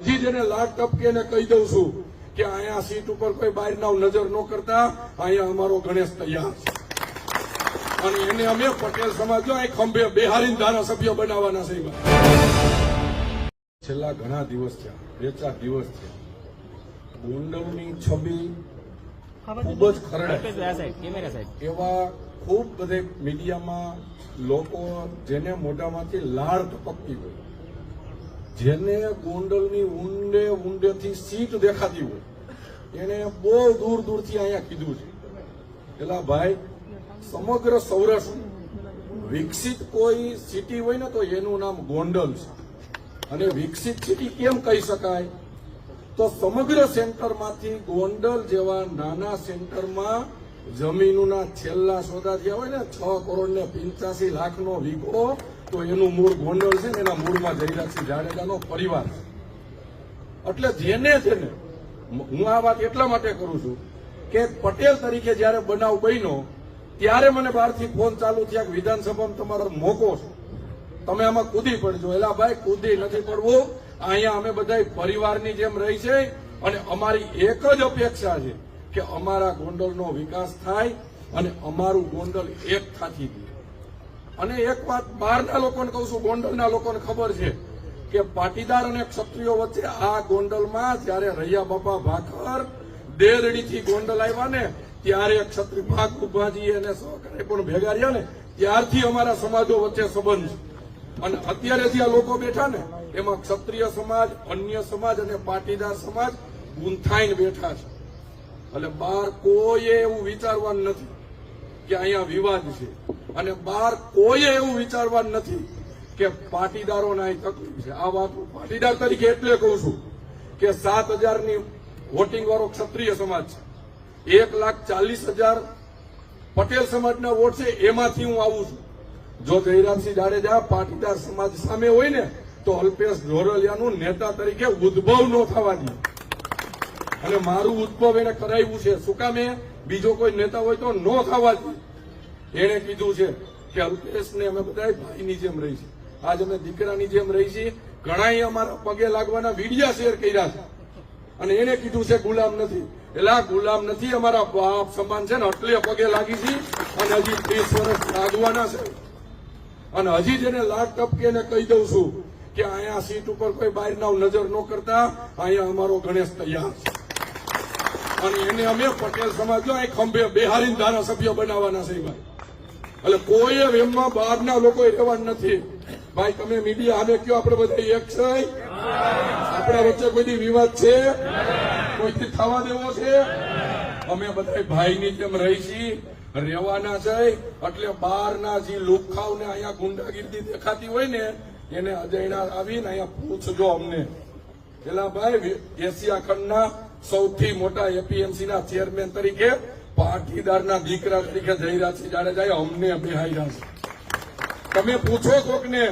હજી જેને લાખ ટપકે એને કહી દઉં છું કે અહીંયા સીટ ઉપર કોઈ બહારના નજર ન કરતા અહીંયા અમારો ગણેશ તૈયાર છે. અને એને અમે પટેલ સમાજ જો અહીં ખંભે બિહારી ધારાસભ્ય બનાવવાના છે છેલ્લા ઘણા દિવસ થયા બે ચાર દિવસ થયા. ગોંડલની છબી ખૂબ જ ખરડ એવા ખૂબ બધે મીડિયામાં લોકો જેને મોઢામાંથી લાળ ટપકતી હોય જેને ગોંડલની ઊંડે ઊંડેથી સીટ દેખાતી હોય, એને બહુ દૂર દૂરથી અહીંયા કીધું છે. પેલા ભાઈ, સમગ્ર સૌરાષ્ટ્ર વિકસિત કોઈ સિટી હોય ને તો એનું નામ ગોંડલ છે. અને વિકસિત સિટી કેમ કહી શકાય? તો સમગ્ર સેન્ટરમાંથી ગોંડલ જેવા નાના સેન્ટરમાં જમીનોના છેલ્લા સોદા થયા હોય ને, છ કરોડ ને પિંચાસી લાખનો વીઘો તો એનું મૂળ ગોંડલ છે ને એના મૂળમાં જયરાજસિંહ જાડેજાનો પરિવાર. છે એટલે જેને જેને, હું આ વાત એટલા માટે કરું છું કે પટેલ તરીકે જયારે બનાવ બન્યો, ત્યારે મને બહારથી ફોન ચાલુ થયા કે વિધાનસભામાં તમારો મોકો છે. તમે આમાં કૂદી પડજો. એલા ભાઈ, કૂદી નથી પડવું. અહીંયા અમે બધા પરિવારની જેમ રહી છે અને અમારી એક જ અપેક્ષા છે કે અમારા ગોંડલનો વિકાસ થાય અને અમારું ગોંડલ એક થાકી દે અને એક વાત બહારના લોકોને કહું છું, ગોંડલના લોકોને ખબર છે કે પાટીદાર અને ક્ષત્રિયો વચ્ચે આ ગોંડલમાં જ્યારે રૈયા બાપા ભાખર દેરડીથી ગોંડલ આવ્યા ને, ત્યારે ક્ષત્રિય ભાગ ઉભાજી અને સહકારે પણ ભેગા રહ્યા ને, ત્યારથી અમારા સમાજો વચ્ચે સંબંધ અને અત્યારે જે લોકો બેઠા ને, એમાં ક્ષત્રિય સમાજ, અન્ય સમાજ અને પાટીદાર સમાજ ગુંથાઈને બેઠા છે. એટલે બહાર કોઈએ એવું વિચારવાનું નથી કે અહીંયા વિવાદ છે. અને બહાર કોઈએ એવું વિચારવાનું નથી કે પાટીદારોને અહીં તકલીફ છે. આ વાત હું પાટીદાર તરીકે એટલે કહું છું કે સાત હજારની વોટિંગ વાળો ક્ષત્રિય સમાજ છે. એક લાખ ચાલીસ હજાર પટેલ સમાજના વોટ છે, એમાંથી હું આવું છું. જો જયરાજસિંહ જાડેજા પાટીદાર સમાજ સામે હોય ને, તો અલ્પેશ ઢોરલિયાનું નેતા તરીકે ઉદ્ભવ ન થવા દે અને મારું ઉદ્ભવ એને કરાવ્યું છે. શું કામે બીજો કોઈ નેતા હોય તો ન થવા દે એને કીધું છે કે અલ્પેશને અમે બધા ભાઈની જેમ રહી છે આજ અમે દીકરાની જેમ રહી છીએ. ઘણા અમારા પગે લાગવાના વિડિયા શેર કર્યા છે. અને એને કીધું છે, ગુલામ નથી. એટલે ગુલામ નથી, અમારા બાપ સમાન છે ને, એટલે પગે લાગી છે અને હજી ત્રીસ વર્ષ લાગવાના છે. અને હજી જેને લાખ ટપકે કહી દઉં છું કે અહીંયા સીટ ઉપર કોઈ બહારના નજર ન કરતા, અહીંયા અમારો ગણેશ તૈયાર છે. અને એને અમે પટેલ સમાજ અહીં ખંભે બિહારી ધારાસભ્ય બનાવવાના છે, ભાઈ. એટલે કોઈ એમમાં બહારના લોકો રહેવાનું નથી. ભાઈ, તમે મીડિયા આને કયો આપણે બધા એક છે? આપણા વચ્ચે કોઈ વિવાદ છે? કોઈથી થવા દેવો છે? અમે બધા ભાઈની જેમ રહી છીએ, રહેવાના છે, એટલે બહારના જે લુખાવને અહીંયા ગુંડાગીરી દેખાતી હોય ને, એને અજયના આવીને અહીંયા પૂછજો અમને. પેલા ભાઈ એશિયા ખંડના સૌથી મોટા એપીએમસી ના ચેરમેન તરીકે પાટીદારના દીકરા તરીકે જયરાજસિંહ જાડેજાએ અમને બેહાર્યા છે. તમે પૂછો કોકને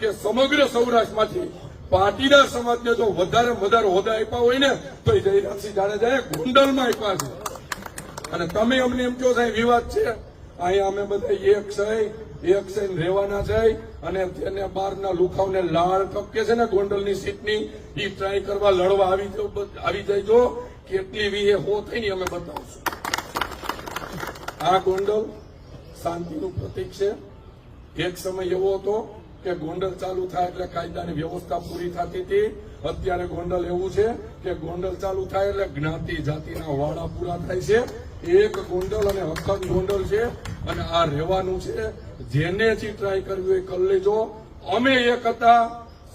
કે સમગ્ર સૌરાષ્ટ્રમાંથી પાટીદાર સમાજને જો વધારે વધારે હોદ્દા આપ્યા હોય ને, તો એ જયરાજસિંહ જાડેજાએ ગોંડલમાં આપ્યા છે. અને તમે અમને એમ કહો સાહેબ વિવાદ છે? અહીંયા અમે બધા એક છે એક છે ને રહેવાના છે. અને તેને બહારના લુખાવને લાળ ટપકે છે ને ગોંડલની સીટની એ ટ્રાય કરવા લડવા આવી આવી જઈજો કેટલી એ હો થઈને અમે બતાવશું. આ ગોંડલ શાંતિનું પ્રતીક છે. એક સમય એવો હતો કે ગોંડલ ચાલુ થાય એટલે કાયદાની વ્યવસ્થા પૂરી થતી હતી. અત્યારે ગોંડલ એવું છે કે ગોંડલ ચાલુ થાય એટલે જ્ઞાતિ જાતિના વાડા પૂરા થાય છે. એક ગોંડલ અને હકન ગોંડલ છે અને આ રહેવાનું છે. જેને જે ટ્રાય કરવી હોય કરી લેજો. અમે એક હતા.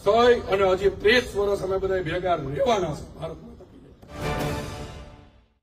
સય અને હજી ત્રીસ વર્ષ અમે બધા ભેગા રહેવાના છે ભારત